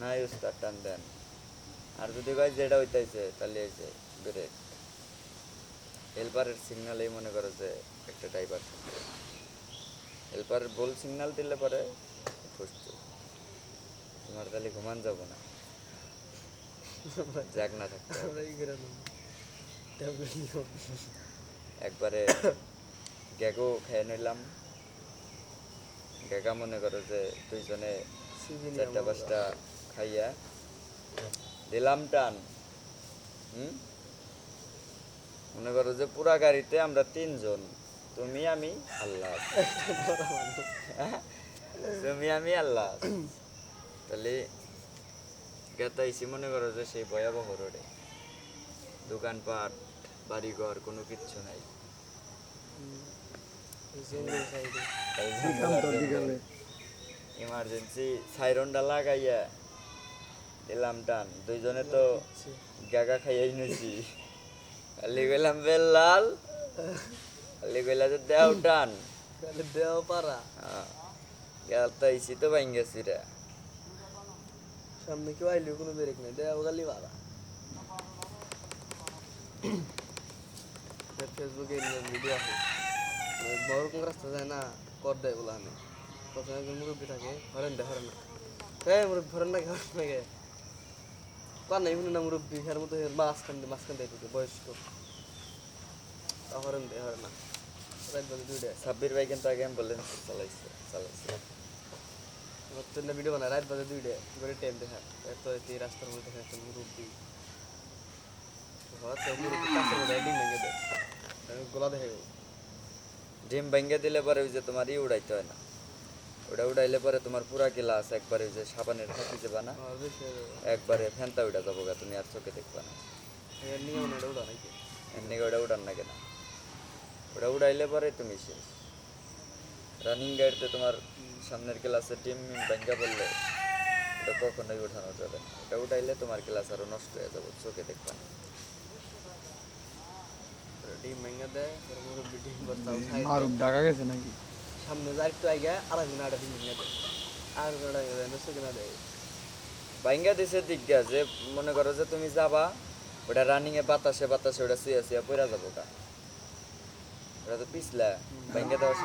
না উস্তাদ টান দেন। আর যদি কয় যেটা হইতাইছে তাহলে হয়েছে ব্রেক। হেল্পারের সিগনালেই মনে করো যে একটা ড্রাইভার হেল্পারের বল সিগনাল দিলে পরে ফুসছে তোমার তাহলে ঘুমান যাব না। যাক না থাকতে একবারে গ্যাগো খেয়ে নিলাম। গ্যাগা মনে করো যে দুইজনে চারটা পাঁচটা খাইয়া দিলাম টান। হুম? মনে করো যে পুরা গাড়িতে আমরা তিনজন তুমি আমি আল্লাহ। তুমি আমি আল্লাহ। তাহলে গেতাইছি মনে করো যে সেই ভয়াবহ রোডে। দোকানপাট বাড়িঘর কোনো কিচ্ছু নাই। ইমার্জেন্সি সাইরনটা লাগাইয়া দিলাম টান। দুইজনে তো গাগা খাইয়াই নিছি। খালি গেলাম বেলাল খালি গেলা যে দেও টান। দেও পারা। গেলতাইছি তো বাইন গেছি রে। সামনে কেউ আইলেও কোনো ব্রেক নেই। দেও খালি পারা। ফেসবুকে ভিডিও আছে। বড় কোনো রাস্তা যায় না কর দেয় বলে আমি প্রথমে মুরব্বী থাকে হরেন দে হরেন না হ্যাঁ মুরব্বী হরেন না হরেন না কার নাই, শুনে না মুরব্বী, হের মতো হের মাঝখান দিয়ে মাঝখান দিয়ে ঢুকে, বয়স্ক। হরেন দে হরেন না। সাব্বির ভাই কিন্তু আগে অ্যাম্বুলেন্স চালাইছে চালাইছে। হচ্ছে ভিডিও বানায়, রাত বাজে দুইটা। করে টাইম দেখা। তো এই রাস্তার মধ্যে দেখা একটা মুরব্বী। আমি গোলা দেখা ডিম ভেঙে দিলে পরে ওই যে তোমার ই উড়াইতে হয় না। ওটা উড়াইলে পরে তোমার পুরা গ্লাস একবারে যে সাবানের থাকি যাবা না একবারে ফ্যানটা উড়া যাব গা তুমি আর চোখে দেখবা না। এমনি ওটা উড়ান না কেন? ওটা উড়াইলে পরে তুমি শেষ। রানিং গাড়িতে তোমার সামনের ক্লাসে টিম ভেঙে বললে ওটা কখনোই উঠানো যাবে না। ওটা উঠাইলে তোমার ক্লাস আরও নষ্ট হয়ে যাবে চোখে দেখবা না। ডিম ভেঙে দেয়। মারুফ ঢাকা গেছে নাকি? সামনে যার আগে আড়াই ঘণ্টা আড়াই ডিম ভেঙে দেয় আর দেয় না চোখে দেয়। ভাঙ্গা দিছে দিক গিয়া যে, মনে করো যে তুমি যাবা, ওটা রানিং এ বাতাসে বাতাসে ওটা শুয়ে শুয়ে পড়া যাব ওটা তো পিছলা ভাঙ্গা দেওয়ার